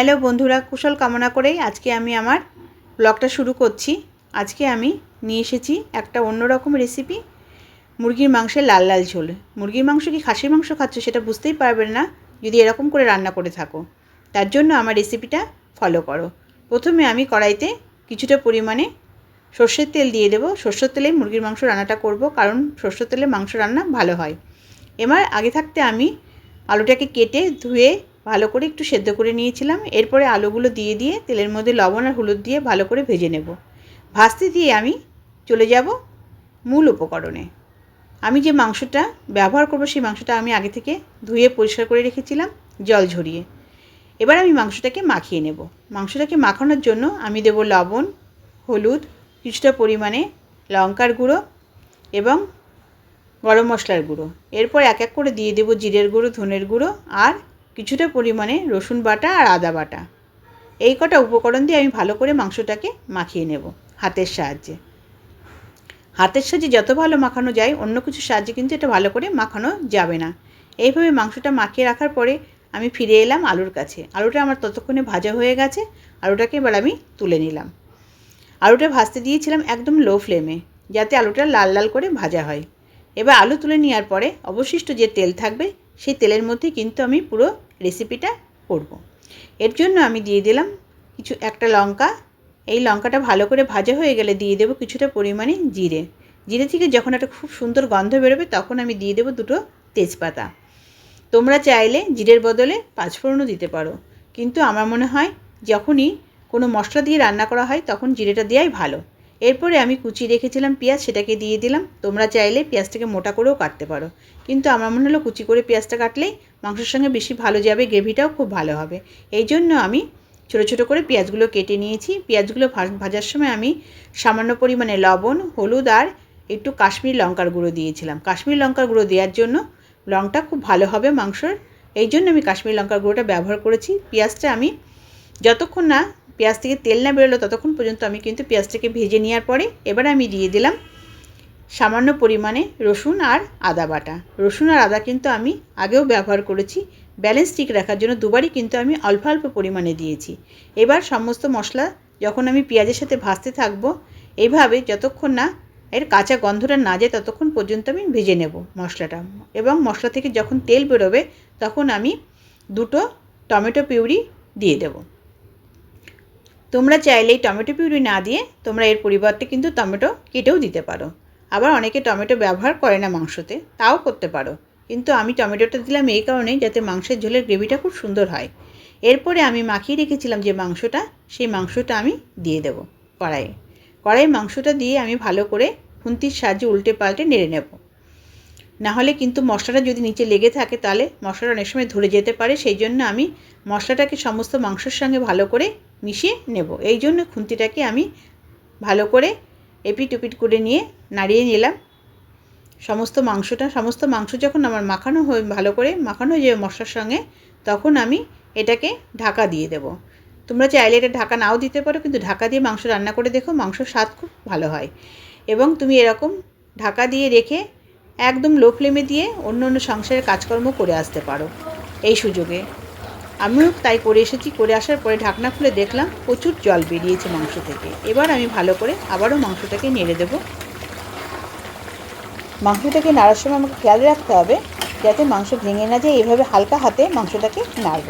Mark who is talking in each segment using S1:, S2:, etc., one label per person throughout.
S1: Hello বন্ধুরা, কুশল কামনা করেই আজকে আমি আমার ব্লগটা শুরু করছি। আজকে আমি নিয়ে এসেছি একটা অন্যরকম রেসিপি মুরগির মাংসের লাল লাল ঝোল। মুরগির মাংস কি খাসির মাংস খাচ্ছ সেটা বুঝতেই পারবে না, যদি এরকম করে রান্না করে থাকো। তার জন্য আমার রেসিপিটা ফলো করো। প্রথমে আমি কড়াইতে কিছুটা পরিমাণে সর্ষের তেল দিয়ে দেবো। সর্ষের তেলেই মুরগির মাংস রান্নাটা করব, কারণ সর্ষের তেলে মাংস রান্না ভালো হয়। এবার আগে থাকতে আমি আলুটাকে কেটে ধুয়ে ভালো করে একটু সেদ্ধ করে নিয়েছিলাম। এরপরে আলুগুলো দিয়ে দিয়ে তেলের মধ্যে লবণ আর হলুদ দিয়ে ভালো করে ভেজে নেব। ভাজতে দিয়ে আমি চলে যাব মূল উপকরণে। আমি যে মাংসটা ব্যবহার করব, সেই মাংসটা আমি আগে থেকে ধুয়ে পরিষ্কার করে রেখেছিলাম, জল ঝরিয়ে। এবার আমি মাংসটাকে মাখিয়ে নেব। মাংসটাকে মাখানোর জন্য আমি দেব লবণ, হলুদ, কিছুটা পরিমাণে লঙ্কার গুঁড়ো এবং গরম মশলার গুঁড়ো। এরপর এক এক করে দিয়ে দেবো জিরের গুঁড়ো, ধনের গুঁড়ো আর কিছুটা পরিমাণে রসুন বাটা আর আদা বাটা। এই কটা উপকরণ দিয়ে আমি ভালো করে মাংসটাকে মাখিয়ে নেব হাতের সাহায্যে। হাতের সাহায্যে যত ভালো মাখানো যায়, অন্য কিছুর সাহায্যে কিন্তু এটা ভালো করে মাখানো যাবে না। এইভাবে মাংসটা মাখিয়ে রাখার পরে আমি ফিরে এলাম আলুর কাছে। আলুটা আমার ততক্ষণে ভাজা হয়ে গেছে, আলুটাকে এবার আমি তুলে নিলাম। আলুটা ভাজতে দিয়েছিলাম একদম লো ফ্লেমে, যাতে আলুটা লাল লাল করে ভাজা হয়। এবার আলু তুলে নেওয়ার পরে অবশিষ্ট যে তেল থাকবে, সেই তেলের মধ্যে কিন্তু আমি পুরো রেসিপিটা করব। এর জন্য আমি দিয়ে দিলাম কিছু একটা লঙ্কা। এই লঙ্কাটা ভালো করে ভাজা হয়ে গেলে দিয়ে দেবো কিছুটা পরিমাণে জিরে। জিরে থেকে যখন একটা খুব সুন্দর গন্ধ বেরোবে তখন আমি দিয়ে দেবো দুটো তেজপাতা। তোমরা চাইলে জিরের বদলে পাঁচফোড়নও দিতে পারো। কিন্তু আমার মনে হয় যখনই কোনো মশলা দিয়ে রান্না করা হয় তখন জিরেটা দেওয়াই ভালো। এরপরে আমি কুচি রেখেছিলাম পেঁয়াজ, সেটাকে দিয়ে দিলাম। তোমরা চাইলে পেঁয়াজটাকে মোটা করেও কাটতে পারো। কিন্তু আমার মনে হলো কুচি করে পেঁয়াজটা কাটলেই মাংসের সঙ্গে বেশি ভালো যাবে, গ্রেভিটাও খুব ভালো হবে। এই জন্য আমি ছোটো ছোটো করে পেঁয়াজগুলো কেটে নিয়েছি। পেঁয়াজগুলো ভাজার সময় আমি সামান্য পরিমাণে লবণ, হলুদ আর একটু কাশ্মীর লঙ্কার গুঁড়ো দিয়েছিলাম। কাশ্মীর লঙ্কার গুঁড়ো দেওয়ার জন্য লংটা খুব ভালো হবে মাংসর। এই জন্য আমি কাশ্মীর লঙ্কার গুঁড়োটা ব্যবহার করেছি। পেঁয়াজটা আমি যতক্ষণ না পেঁয়াজ থেকে তেল না বেরোলো ততক্ষণ পর্যন্ত আমি কিন্তু পেঁয়াজটাকে ভেজে নেওয়ার পরে এবার আমি দিয়ে দিলাম সামান্য পরিমাণে রসুন আর আদা বাটা। রসুন আর আদা কিন্তু আমি আগেও ব্যবহার করেছি। ব্যালেন্স ঠিক রাখার জন্য দুবারই কিন্তু আমি অল্প অল্প পরিমাণে দিয়েছি। এবার সমস্ত মশলা যখন আমি পেঁয়াজের সাথে ভাজতে থাকব এইভাবে যতক্ষণ না এর কাঁচা গন্ধটা না যায় ততক্ষণ পর্যন্ত আমি ভেজে নেব মশলাটা। এবং মশলা থেকে যখন তেল বেরোবে, তখন আমি দুটো টমেটো পিউরি দিয়ে দেবো। তোমরা চাইলে এই টমেটো পিউরি না দিয়ে তোমরা এর পরিবর্তে কিন্তু টমেটো কেটেও দিতে পারো। আবার অনেকে টমেটো ব্যবহার করে না মাংসতে, তাও করতে পারো। কিন্তু আমি টমেটোটা দিলাম এই কারণেই যাতে মাংসের ঝোলের গ্রেভিটা খুব সুন্দর হয়। এরপরে আমি মাখিয়ে রেখেছিলাম যে মাংসটা, সেই মাংসটা আমি দিয়ে দেবো কড়াইয়ে। কড়াইয়ে মাংসটা দিয়ে আমি ভালো করে খুন্তির সাহায্যে উল্টে পাল্টে নেড়ে নেব। নাহলে কিন্তু মশলাটা যদি নিচে লেগে থাকে তাহলে মশলাটা অনেক সময় ধরে যেতে পারে, সেই জন্য আমি মশলাটাকে সমস্ত মাংসের সঙ্গে ভালো করে মিশিয়ে নেব। এই জন্য খুন্তিটাকে আমি ভালো করে এপিট উপিট করে নিয়ে নাড়িয়ে নিলাম। সমস্ত মাংসটা, সমস্ত মাংস যখন আমার মাখানো হয়ে, ভালো করে মাখানো হয়ে যাবে মশলার সঙ্গে, তখন আমি এটাকে ঢাকা দিয়ে দেব। তোমরা চাইলে এটা ঢাকা নাও দিতে পারো, কিন্তু ঢাকা দিয়ে মাংস রান্না করে দেখো, মাংসর স্বাদ খুব ভালো হয়। এবং তুমি এরকম ঢাকা দিয়ে রেখে একদম লো ফ্লেমে দিয়ে অন্য অন্য সংসারের কাজকর্ম করে আসতে পারো। এই সুযোগে। আমিও তাই করে এসেছি, করে আসার পরে ঢাকনা খুলে দেখলাম প্রচুর জল বেরিয়েছে মাংস থেকে। এবার আমি ভালো করে আবারও মাংসটাকে নেড়ে দেব। মাংসটাকে নাড়ার সময় আমাকে খেয়াল রাখতে হবে যাতে মাংস ভেঙে না যায়, এভাবে হালকা হাতে মাংসটাকে নাড়ব।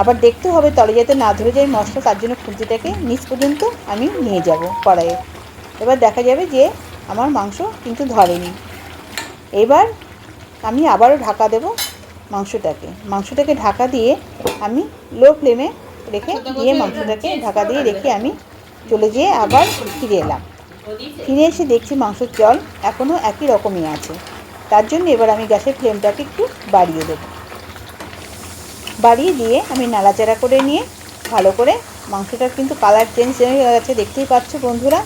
S1: আবার দেখতে হবে তলে যাতে না ধরে যায় মশলা, তার জন্য খুন্তিটাকে নিচ পর্যন্ত আমি নিয়ে যাব কড়াইয়ে। এবার দেখা যাবে যে আমার মাংস কিন্তু ধরেনি। এবার আমি আবারও ঢাকা দেব মাংসটাকে। মাংসটাকে ঢাকা দিয়ে আমি লো ফ্লেমে রেখে দিয়ে মাংসটাকে ঢাকা দিয়ে রেখে আমি চলে যেয়ে আবার ফিরে এলাম। ফিরে এসে দেখছি মাংসের জল এখনও একই রকমই আছে। তার জন্য এবার আমি গ্যাসের ফ্লেমটাকে একটু বাড়িয়ে দেব। বাড়িয়ে দিয়ে আমি নাড়াচাড়া করে নিয়ে ভালো করে মাংসটার কিন্তু কালার চেঞ্জ হয়ে গেছে দেখতেই পাচ্ছ বন্ধুরা।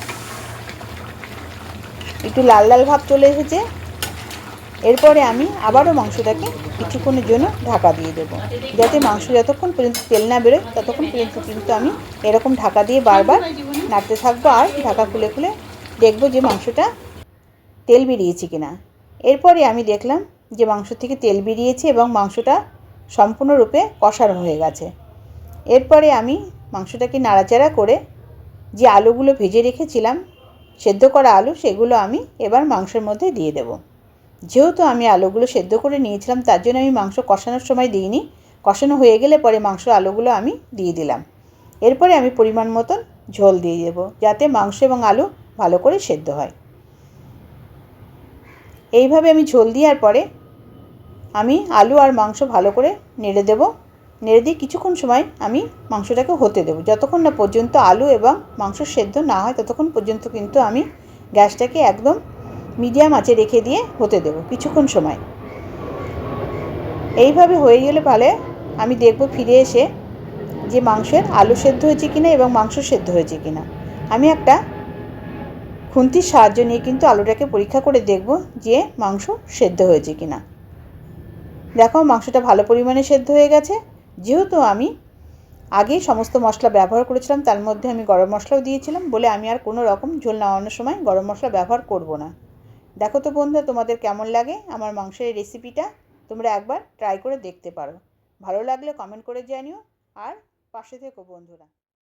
S1: একটু লাল লাল ভাব চলে এসেছে। এরপরে আমি আবারও মাংসটাকে কিছুক্ষণের জন্য ঢাকা দিয়ে দেবো। যাতে মাংস যতক্ষণ পর্যন্ত তেল না বেরোয়, ততক্ষণ পর্যন্ত কিন্তু আমি এরকম ঢাকা দিয়ে বারবার নাড়তে থাকব আর ঢাকা খুলে খুলে দেখব যে মাংসটা তেল বেরিয়েছে কিনা। এরপরে আমি দেখলাম যে মাংস থেকে তেল বেরিয়েছে এবং মাংসটা সম্পূর্ণরূপে কষানো হয়ে গেছে। এরপরে আমি মাংসটাকে নাড়াচাড়া করে যে আলুগুলো ভেজে রেখেছিলাম, সেদ্ধ করা আলু, সেগুলো আমি এবার মাংসের মধ্যে দিয়ে দেব। যেহেতু আমি আলুগুলো সেদ্ধ করে নিয়েছিলাম, তার জন্য আমি মাংস কষানোর সময় দিইনি। কষানো হয়ে গেলে পরে মাংস আলুগুলো আমি দিয়ে দিলাম। এরপরে আমি পরিমাণ মতন ঝোল দিয়ে দেবো, যাতে মাংস এবং আলু ভালো করে সেদ্ধ হয়। এইভাবে আমি ঝোল দেওয়ার পরে আমি আলু আর মাংস ভালো করে নেড়ে দেব। নেড়ে দিয়ে কিছুক্ষণ সময় আমি মাংসটাকে হতে দেবো। যতক্ষণ না পর্যন্ত আলু এবং মাংস সেদ্ধ না হয়, ততক্ষণ পর্যন্ত কিন্তু আমি গ্যাসটাকে একদম মিডিয়াম আঁচে রেখে দিয়ে হতে দেবো কিছুক্ষণ সময়। এইভাবে হয়ে গেলে ভালো আমি দেখব ফিরে এসে যে মাংসের আলু সেদ্ধ হয়েছে কিনা এবং মাংস সেদ্ধ হয়েছে কিনা। আমি একটা খুন্তির সাহায্য নিয়ে কিন্তু আলুটাকে পরীক্ষা করে দেখব যে মাংস সেদ্ধ হয়েছে কিনা। দেখো, মাংসটা ভালো পরিমাণে সেদ্ধ হয়ে গেছে। যেহেতু আমি আগেই সমস্ত মশলা ব্যবহার করেছিলাম, তার মধ্যে আমি গরম মশলাও দিয়েছিলাম বলে আমি আর কোনো রকম ঝোল নামানোর সময় গরম মশলা ব্যবহার করব না। দেখো তো বন্ধু তোমাদের কেমন লাগে আমার মাংসের রেসিপিটা তোমরা একবার ট্রাই করে দেখতে পারো। ভালো লাগলে কমেন্ট করে জানিও। আর পাশে থেকো বন্ধুরা।